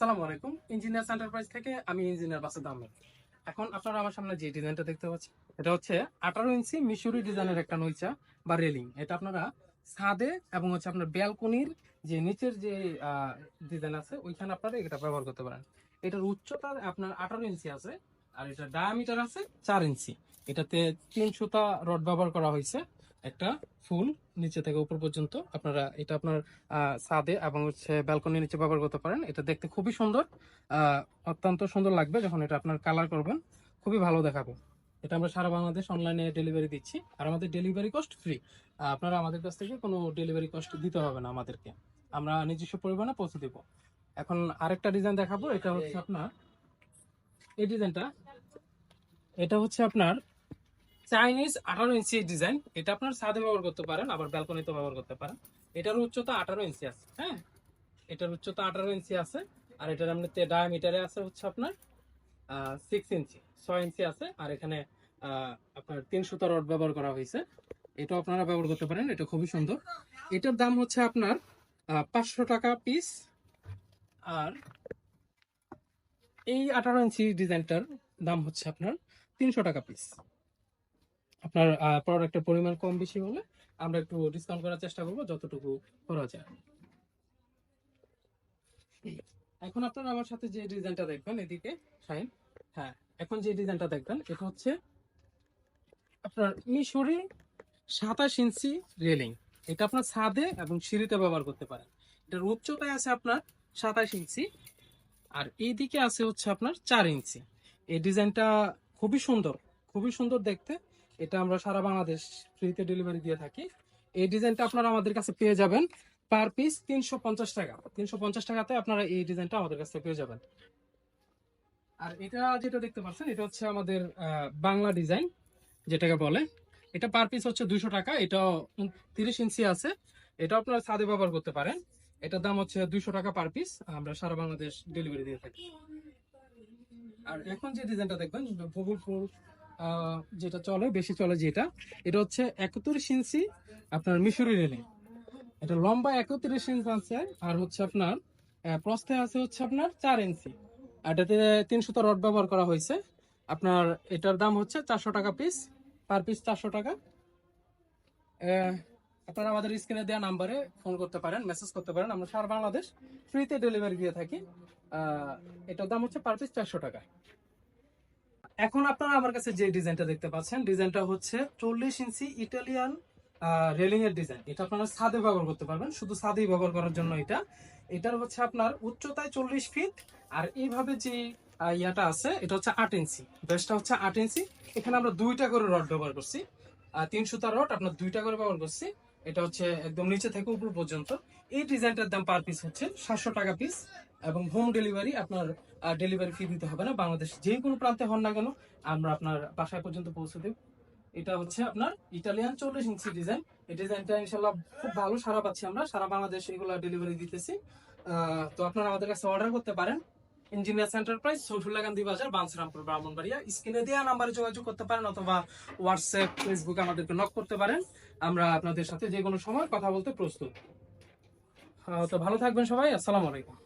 আসসালামু আলাইকুম engineer enterprise থেকে আমি ইঞ্জিনিয়ার বাসুদ আহমেদ। এখন আপনারা আমার সামনে যে ডিজাইনটা দেখতে পাচ্ছেন, এটা হচ্ছে আঠারো ইঞ্চি মিশরি ডিজাইনের একটা নইচা বা রেলিং এটা আপনারা ছাদে এবং হচ্ছে আপনার ব্যালকনির যে নিচের যে ডিজাইন আছে, ওইখানে আপনারা এটা ব্যবহার করতে পারেন। এটার উচ্চতা আপনার আঠারো ইঞ্চি আছে, আর এটা ডায়ামিটার আছে চার ইঞ্চি। এটাতে তিন সুতা রড ব্যবহার করা হয়েছে। একটা ফুল নিচে থেকে উপর পর্যন্ত আপনারা এটা আপনার ছাদে এবং হচ্ছে ব্যালকনির নিচে ব্যবহার করতে পারেন। এটা দেখতে খুবই সুন্দর অত্যন্ত সুন্দর লাগবে যখন এটা আপনার কালার করবেন। খুবই ভালো দেখাবে। এটা আমরা সারা বাংলাদেশ অনলাইনে ডেলিভারি দিচ্ছি। আর আমাদের ডেলিভারি কস্ট ফ্রি আপনারা আমাদের কাছ থেকে কোনো ডেলিভারি কস্ট দিতে হবে না আমাদেরকে। আমরা নিজস্ব পরিমাণে পৌঁছে দেব। এখন আরেকটা ডিজাইন দেখাবো। এটা হচ্ছে আপনার, এই ডিজাইনটা এটা হচ্ছে আপনার চাইনিজ আঠারো ইঞ্চি ডিজাইন এটা আপনার ছাদে ব্যবহার করতে পারেন, আবার ব্যালকনিতে ব্যবহার করতে পারেন। এটার উচ্চতা আঠারো ইঞ্চি আছে হ্যাঁ? এটার উচ্চতা আঠারো ইঞ্চি আছে, আর এটার এমনিতে ডায়ামিটারে আছে হচ্ছে আপনার সিক্স ইঞ্চি ছয় ইঞ্চি আছে, আর এখানে আপনার তিন সুতা রড ব্যবহার করা হয়েছে। এটাও আপনারা ব্যবহার করতে পারেন, এটা খুবই সুন্দর। এটার দাম হচ্ছে আপনার পাঁচশো টাকা পিস আর এই আঠারো ইঞ্চি ডিজাইনটার দাম হচ্ছে আপনার তিনশো টাকা পিস আপনার প্রোডাক্টের পরিমাণ কম বেশি হলে আমরা একটু ডিসকাউন্ট করার চেষ্টা করব যতটুকু করা যায়। এখন আপনারা আমার সাথে যে ডিজাইনটা দেখবেন এদিকে হ্যাঁ এখন যে ডিজাইনটা দেখবেন, এটা হচ্ছে আপনার মিশরি সাতাশ ইঞ্চি রেলিং এটা আপনার ছাদে এবং সিঁড়িতে ব্যবহার করতে পারেন। এটার উচ্চতায় আছে আপনার সাতাশ ইঞ্চি, আর এইদিকে আছে হচ্ছে আপনার চার ইঞ্চি। এই ডিজাইনটা খুবই সুন্দর খুবই সুন্দর দেখতে। এটা আমরা সারা বাংলাদেশ ফ্রিতে ডেলিভারি দিয়ে থাকি। এই ডিজাইনটা আপনারা আমাদের কাছে পেয়ে যাবেন পার পিস তিনশো পঞ্চাশ টাকা। তিনশো পঞ্চাশ টাকাতে আপনারা এই ডিজাইনটা আমাদের কাছে পেয়ে যাবেন। আর এটা যেটা দেখতে পাচ্ছেন এটা হচ্ছে আমাদের বাংলা ডিজাইন যেটাকে বলে। এটা পার পিস হচ্ছে দুশো টাকা এটা তিরিশ ইঞ্চি আছে। এটা আপনারা ছাদে ব্যবহার করতে পারেন। এটার দাম হচ্ছে দুশো টাকা পার পিস আমরা সারা বাংলাদেশ ডেলিভারি দিয়ে থাকি। আর এখন যে ডিজাইনটা দেখবেন আহ, যেটা চলে, বেশি চলে যেটা, এটা হচ্ছে একত্রিশ ইঞ্চি আপনার মিশরি রেলিং। এটা লম্বা একত্রিশ ইঞ্চি আছে, আর হচ্ছে আপনার প্রস্থে আছে হচ্ছে আপনার চার ইঞ্চি। এটাতে তিনশো রড ব্যবহার করা হয়েছে। আপনার এটার দাম হচ্ছে চারশো টাকা পিস পার পিস চারশো টাকা। আপনারা আমাদের স্ক্রিনে দেওয়া নাম্বারে ফোন করতে পারেন মেসেজ করতে পারেন। আমরা সারা বাংলাদেশ ফ্রিতে ডেলিভারি দিয়ে থাকি। এটার দাম হচ্ছে পার পিস চারশো টাকা। এখন আপনারা আমার কাছে যে ডিজাইনটা দেখতে পাচ্ছেন ডিজাইনটা হচ্ছে চল্লিশ ইঞ্চি ইটালিয়ান রেলিং এর ডিজাইন। এটা আপনারা ছাদে ব্যবহার করতে পারবেন শুধু ছাদেই ব্যবহার করার জন্য এটা। এটার হচ্ছে আপনার উচ্চতায় চল্লিশ ফিট আর এইভাবে যে ইয়াটা আছে এটা হচ্ছে আট ইঞ্চি। বেসটা হচ্ছে আট ইঞ্চি। এখানে আমরা দুইটা করে রড ব্যবহার করছি। আহ, তিন সুতা রড আপনার দুইটা করে ব্যবহার করছি। এটা হচ্ছে একদম নিচে থেকে উপর পর্যন্ত। এই ডিজাইনটার দাম পার পিস হচ্ছে সাতশো টাকা পিস এবং হোম ডেলিভারি আপনার ডেলিভারি ফি দিতে হবে না। বাংলাদেশ যে কোনো প্রান্তে হন না কেন, আমরা আপনার বাসায় পর্যন্ত পৌঁছে দেব। এটা হচ্ছে আপনার ইটালিয়ান চল্লিশ ইঞ্চি ডিজাইন। এই ডিজাইনটা ইনশাল্লাহ খুব ভালো সারা পাচ্ছি আমরা। সারা বাংলাদেশ এগুলো ডেলিভারি দিতেছি। তো আপনারা আমাদের কাছে অর্ডার করতে পারেন। ইঞ্জিনিয়ার্স এন্টারপ্রাইজ সৈফুল্লাহ গান্ধী বাজার বাঞ্ছরামপুর ব্রাহ্মণবাড়িয়া স্ক্রিনে দেওয়া নাম্বারে যোগাযোগ করতে পারেন অথবা হোয়াটসঅ্যাপ ফেসবুক আমাদেরকে নক করতে পারেন। আমরা আপনাদের সাথে যে কোনো সময় কথা বলতে প্রস্তুত। তো ভালো থাকবেন সবাই। আসসালামু আলাইকুম।